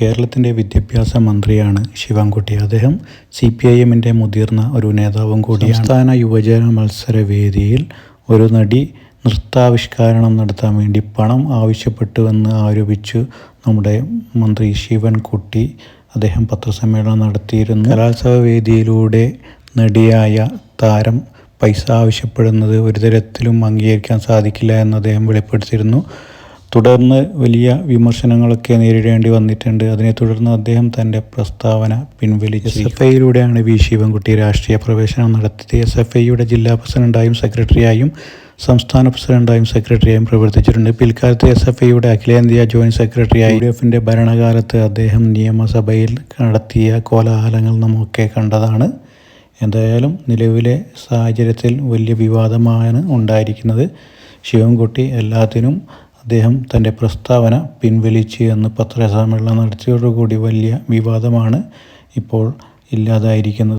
കേരളത്തിന്റെ വിദ്യാഭ്യാസ മന്ത്രിയാണ് ശിവൻകുട്ടി. അദ്ദേഹം സി പി ഐ എമ്മിന്റെ മുതിർന്ന ഒരു നേതാവും കൂടിയാണ്. സംസ്ഥാന യുവജന മത്സര വേദിയിൽ ഒരു നടി നൃത്താവിഷ്കാരണം നടത്താൻ വേണ്ടി പണം ആവശ്യപ്പെട്ടുവെന്ന് ആരോപിച്ചു നമ്മുടെ മന്ത്രി ശിവൻകുട്ടി. അദ്ദേഹം പത്രസമ്മേളനം നടത്തിയിരുന്നു. കലോത്സവ വേദിയിലൂടെ നടിയായ താരം പൈസ ആവശ്യപ്പെടുന്നത് ഒരു തരത്തിലും അംഗീകരിക്കാൻ സാധിക്കില്ല എന്ന് അദ്ദേഹം വെളിപ്പെടുത്തിയിരുന്നു. തുടർന്ന് വലിയ വിമർശനങ്ങളൊക്കെ നേരിടേണ്ടി വന്നിട്ടുണ്ട്. അതിനെ തുടർന്ന് അദ്ദേഹം തന്റെ പ്രസ്താവന പിൻവലിച്ചു. എസ് എഫ് ഐയിലൂടെയാണ് വി. ശിവൻകുട്ടി രാഷ്ട്രീയ പ്രവേശനം നടത്തിയത്. എസ് എഫ് ഐയുടെ ജില്ലാ പ്രസിഡന്റായും സെക്രട്ടറിയായും സംസ്ഥാന പ്രസിഡന്റായും സെക്രട്ടറിയായും പ്രവർത്തിച്ചിട്ടുണ്ട്. പിൽക്കാലത്ത് എസ് എഫ് ഐയുടെ അഖിലേന്ത്യാ ജോയിന്റ് സെക്രട്ടറിയായി യു എഫിന്റെ ഭരണകാലത്ത് അദ്ദേഹം നിയമസഭയിൽ നടത്തിയ കോലാഹലങ്ങൾ നമുക്കൊക്കെ കണ്ടതാണ്. എന്തായാലും നിലവിലെ സാഹചര്യത്തിൽ വലിയ വിവാദമാണ് ഉണ്ടായിരിക്കുന്നത്. ശിവൻകുട്ടി എല്ലാത്തിനും അദ്ദേഹം തന്റെ പ്രസ്താവന പിൻവലിച്ച് എന്ന് പത്രസമ്മേളനം നടത്തിയതോടുകൂടി വലിയ വിവാദമാണ് ഇപ്പോൾ ഇല്ലാതായിരിക്കുന്നത്.